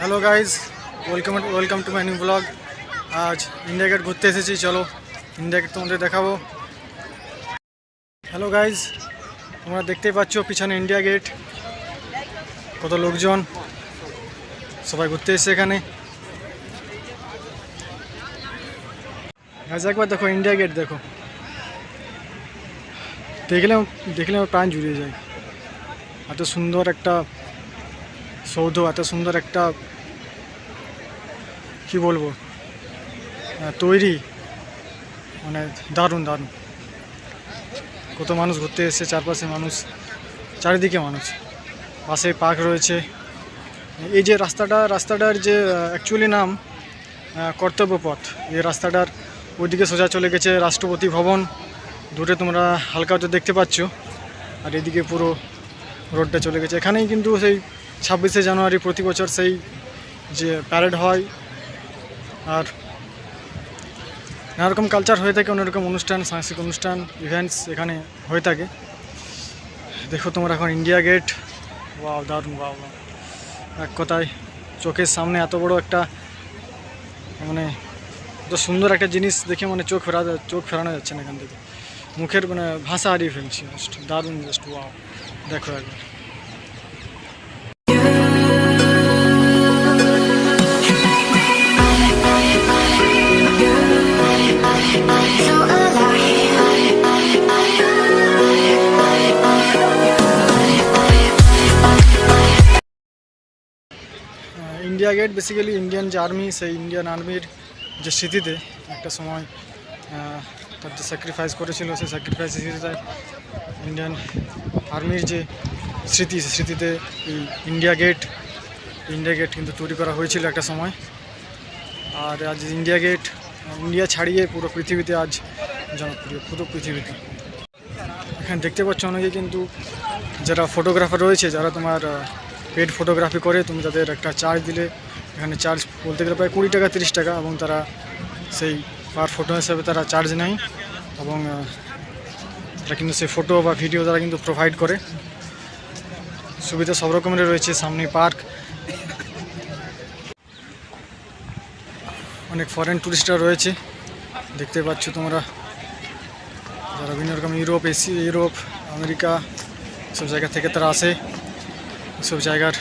Hello guys welcome welcome to my new blog আজ India Gate ঘুরতে এসেছি, চলো ইন্ডিয়া গেট তোমাদের দেখাবো। হ্যালো গাইজ তোমরা দেখতেই পাচ্ছ পিছনে ইন্ডিয়া গেট কত লোকজন। সবাই ঘুরতে এসেছে এখানে। গাইজ একবার দেখো ইন্ডিয়া গেট দেখো। দেখলে দেখলে আমার প্রাণ জুড়িয়ে যায়। এত সুন্দর একটা সৌধ, এত সুন্দর একটা, কি বলব তৈরি। মানে দারুণ দারুণ। কত মানুষ ঘুরতে এসেছে, চারপাশে মানুষ, চারিদিকে মানুষ। পাশে পার্ক রয়েছে। এই যে রাস্তাটা, রাস্তাটার যে অ্যাকচুয়ালি নাম কর্তব্য পথ। এই রাস্তাটার ওইদিকে সোজা চলে গেছে রাষ্ট্রপতি ভবন। দূরে তোমরা হালকা হয়তো দেখতে পাচ্ছ। আর এদিকে পুরো রোডটা চলে গেছে। এখানেই কিন্তু সেই ছাব্বিশে জানুয়ারি প্রতি বছর সেই যে প্যারেড হয়, আর নানা রকম কালচার হয়ে থাকে, অন্যরকম অনুষ্ঠান, সাংস্কৃতিক অনুষ্ঠান ইভেন্টস এখানে হয়ে থাকে। দেখো তোমরা এখন ইন্ডিয়া গেট ওয়াও দারুণ, wow. এক কথায় চোখের সামনে এত বড় একটা মানে এত সুন্দর একটা জিনিস দেখে মানে চোখ ফেরা, চোখ ফেরানো যাচ্ছে না এখান থেকে। মুখের মানে ভাষা হারিয়ে ফেলছি জাস্ট দারুণ জাস্ট ওয়াও দেখো একবার। ইন্ডিয়া গেট বেসিক্যালি ইন্ডিয়ান যে আর্মি সেই ইন্ডিয়ান আর্মির যে স্মৃতিতে একটা সময় তার যে স্যাক্রিফাইস করেছিল, সেই স্যাক্রিফাইস স্মৃতিতে ইন্ডিয়ান আর্মির যে স্মৃতি, সেই স্মৃতিতে এই ইন্ডিয়া গেট ইন্ডিয়া গেট কিন্তু তৈরি করা হয়েছিল একটা সময়। আর আজ ইন্ডিয়া গেট ইন্ডিয়া ছাড়িয়ে পুরো পৃথিবীতে আজ জনপ্রিয়, পুরো পৃথিবীতে। এখানে দেখতে পাচ্ছ অনেকে কিন্তু যারা ফটোগ্রাফার রয়েছে, যারা তোমার পেড ফটোগ্রাফি করে তুমি তাদের একটা চার্জ দিলে, এখানে চার্জ বলতে গেলে প্রায় কুড়ি টাকা, তিরিশ টাকা এবং তারা সেই পার ফটো হিসাবে তারা চার্জ নেয় এবং তারা কিন্তু সেই ফটো বা ভিডিও তারা কিন্তু প্রোভাইড করে। সুবিধা সব রকমের রয়েছে, সামনে পার্ক। অনেক ফরেন টুরিস্টরা রয়েছে, দেখতে পাচ্ছ তোমরা। যারা বিভিন্ন রকম ইউরোপ এসি ইউরোপ, আমেরিকা, সব জায়গা থেকে তারা আসে। সব জায়গার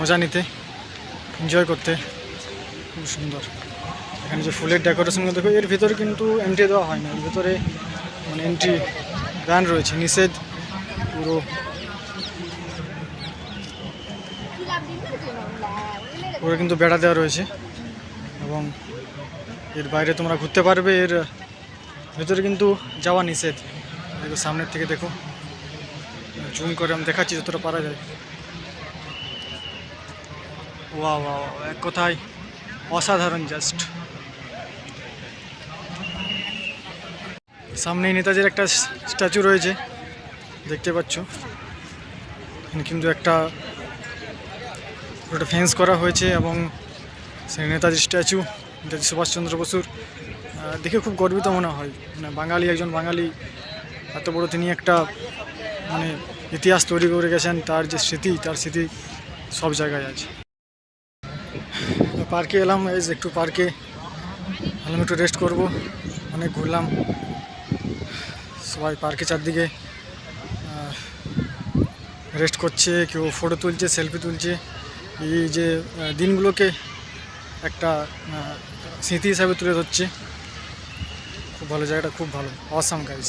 মজা নিতে এনজয় করতে খুব সুন্দর। এখানে যে ফুলের ডেকোরেশনগুলো দেখো, এর ভিতরে কিন্তু এন্ট্রি দেওয়া হয় না, এর ভিতরে মানে এন্ট্রি ব্যান রয়েছে, নিষেধ, পুরো। পুরো কিন্তু বেড়া দেওয়া রয়েছে এবং এর বাইরে তোমরা ঘুরতে পারবে, এর ভেতরে কিন্তু যাওয়া নিষেধ। দেখো, সামনের থেকে দেখো, জুম করে আমি দেখাচ্ছি যতটা পারা যায়। ওয়া ওয়া এক কথায় অসাধারণ জাস্ট সামনেই নেতাজির একটা স্ট্যাচু রয়েছে, দেখতে পাচ্ছ। কিন্তু একটা একটা ফেন্স করা হয়েছে এবং সেই নেতাজির স্ট্যাচু নেতাজি সুভাষচন্দ্র বসুর দেখে খুব গর্বিত মনে হয়। মানে বাঙালি, একজন বাঙালি, এত বড় তিনি একটা মানে ইতিহাস তৈরি করে গেছেন, তার যে স্মৃতি, তার স্মৃতি সব জায়গায় আছে। পার্কে এলাম, এই যে একটু পার্কে ভালো একটু রেস্ট করব। অনেক ঘুরলাম। সবাই পার্কে চারদিকে রেস্ট করছে, কেউ ফটো তুলছে সেলফি তুলছে। এই যে দিনগুলোকে একটা স্মৃতি হিসাবে তুলে ধরছে। খুব ভালো জায়গাটা, খুব ভালো। অসাম গাইজ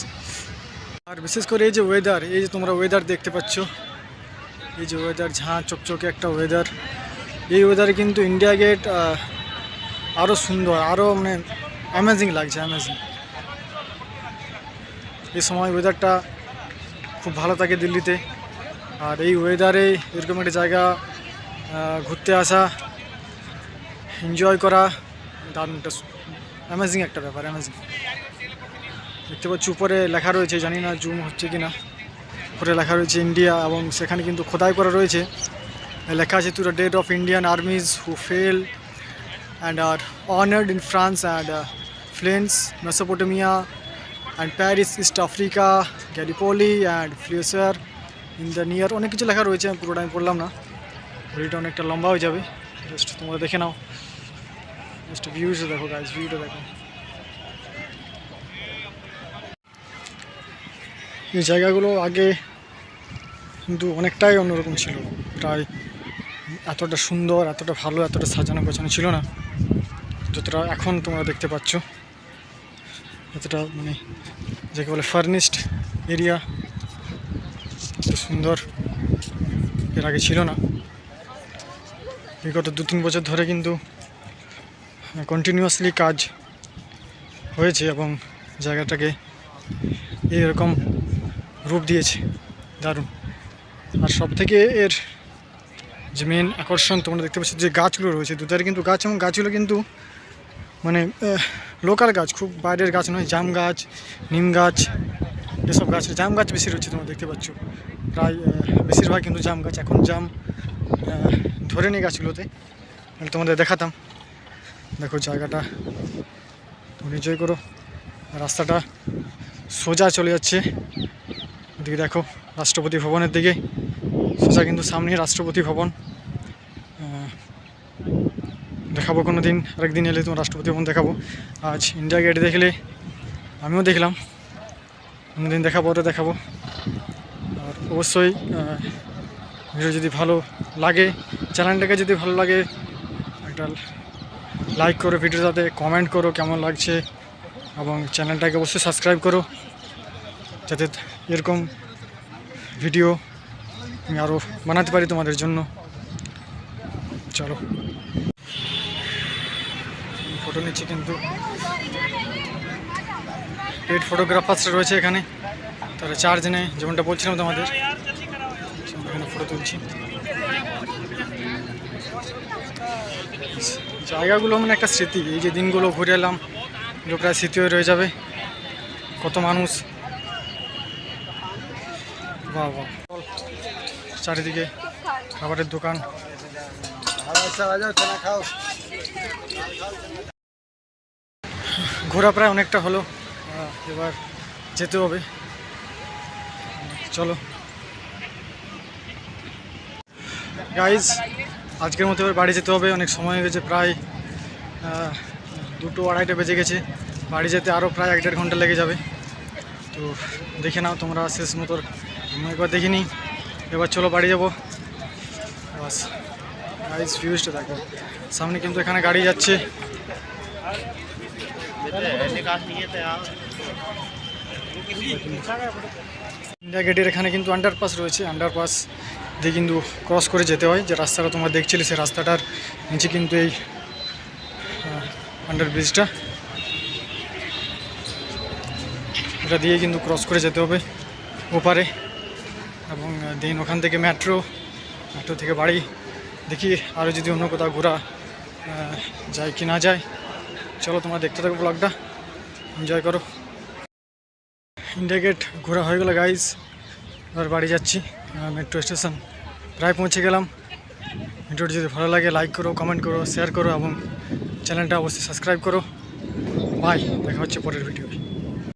আর বিশেষ করে এই যে ওয়েদার এই যে তোমরা ওয়েদার দেখতে পাচ্ছ, এই যে ওয়েদার ঝাঁ, চকচকে একটা ওয়েদার এই ওয়েদারে কিন্তু ইন্ডিয়া গেট আরও সুন্দর আরও মানে অ্যামেজিং লাগছে অ্যামেজিং এই সময় ওয়েদারটা খুব ভালো থাকে দিল্লিতে। আর এই ওয়েদারে এরকম একটা জায়গা ঘুরতে আসা এনজয় করা, দারুণ একটা অ্যামেজিং একটা ব্যাপার অ্যামেজিং দেখতে পাচ্ছি উপরে লেখা রয়েছে, জানি না জুম হচ্ছে কি না উপরে লেখা রয়েছে ইন্ডিয়া এবং সেখানে কিন্তু খোদাই করা রয়েছে। লেখা আছে to the dead of Indian armies who fell and are honoured in France and Flanders Mesopotamia and Paris East Africa Gallipoli and elsewhere in the near অনেক কিছু লেখা রয়েছে, আমি পুরোটা আমি পড়লাম না। ভিডিওটা অনেকটা লম্বা হয়ে যাবে। জাস্ট তোমরা দেখে নাও। জাস্ট ভিউজ দেখো গাইজ ভিউটা দেখো। এই জায়গাগুলো আগে কিন্তু অনেকটাই অন্যরকম ছিল। প্রায় এতটা সুন্দর, এতটা ভালো, এতটা সাজানো গোছানো ছিল না। যতটা এখন তোমরা দেখতে পাচ্ছ, এতটা মানে যাকে বলে ফার্নিশড এরিয়া এত সুন্দর এর আগে ছিল না। বিগত দু তিন বছর ধরে কিন্তু কন্টিনিউয়াসলি কাজ হয়েছে এবং জায়গাটাকে এরকম রূপ দিয়েছে। দারুণ। আর সব থেকে এর যে মেন আকর্ষণ তোমরা দেখতে পাচ্ছ যে গাছগুলো রয়েছে, দুধারে কিন্তু গাছ এবং গাছগুলো কিন্তু মানে লোকাল গাছ, খুব বাইরের গাছ নয়, জাম গাছ, নিম গাছ, এসব গাছ, জাম গাছ বেশি রয়েছে তোমরা দেখতে পাচ্ছ। প্রায় বেশিরভাগ কিন্তু জাম গাছ, এখন জাম ধরে নেই গাছগুলোতে। তোমাদের দেখাতাম। দেখো জায়গাটা, তুমি এনজয় করো। রাস্তাটা সোজা চলে যাচ্ছে। ওদিকে দেখো, রাষ্ট্রপতি ভবনের দিকে। সোজা কিন্তু সামনেই রাষ্ট্রপতি ভবন। দেখাবো কোনো দিন আরেকদিন এলে তোমার রাষ্ট্রপতি ভবন দেখাবো। আজ ইন্ডিয়া গেট দেখলে আমিও দেখলাম। অন্যদিন দেখাবো, ওটা দেখাবো। আর অবশ্যই ভিডিও যদি ভালো লাগে, চ্যানেলটাকে যদি ভালো লাগে, একটা লাইক করো ভিডিওটাতে, কমেন্ট করো কেমন লাগছে, এবং চ্যানেলটাকে অবশ্যই সাবস্ক্রাইব করো, যাতে এরকম ভিডিও আমি আরও বানাতে পারি তোমাদের জন্য। চলো। ফটো নিচ্ছি কিন্তু পেড ফটোগ্রাফার্স রয়েছে এখানে। তারা চার্জ নেয়, যেমনটা বলছিলাম তোমাদের। এখানে ফটো তুলছি। জায়গাগুলো মানে একটা স্মৃতি। এই যে দিনগুলো ঘুরে এলাম প্রায় স্মৃতি হয়ে রয়ে যাবে। কত মানুষ। বাহ বাহ। চারিদিকে খাবারের দোকান। ঘোরা প্রায় অনেকটা হলো। এবার যেতে হবে। চলো। গাইজ আজকের মতো এবার বাড়ি যেতে হবে। অনেক সময় হয়ে গেছে, প্রায় দুটো আড়াইটা বেজে গেছে। বাড়ি যেতে আরও প্রায় এক দেড় ঘণ্টা লেগে যাবে। তো দেখে নাও তোমরা শেষ মতো। একবার দেখিনি। এবার চলো বাড়ি যাব। বাস গাইজ ভিউজটা দেখো। সামনে কিন্তু এখানে গাড়ি যাচ্ছে। ইন্ডিয়া গেটের এখানে কিন্তু আন্ডারপাস রয়েছে। আন্ডারপাস দিয়ে কিন্তু ক্রস করে যেতে হয়। যে রাস্তাটা তোমরা দেখছিলে, সেই রাস্তাটার নিচে কিন্তু এই আন্ডার ব্রিজটা এটা দিয়ে কিন্তু ক্রস করে যেতে হবে। ওপারে। এবং দেন ওখান থেকে মেট্রো মেট্রো থেকে বাড়ি। দেখি আরও যদি অন্য কোথাও ঘোরা যায় কি না যায়। চলো তোমরা দেখতে থাকো ব্লগটা এনজয় করো। ইন্ডিয়া গেট ঘোরা হয়ে গেলো গাইজ এবার বাড়ি যাচ্ছি মেট্রো স্টেশন প্রায় পৌঁছে গেলাম। ভিডিওটি যদি ভালো লাগে লাইক করো কমেন্ট করো শেয়ার করো এবং চ্যানেলটা অবশ্যই সাবস্ক্রাইব করো। বাই দেখা হচ্ছে পরের ভিডিও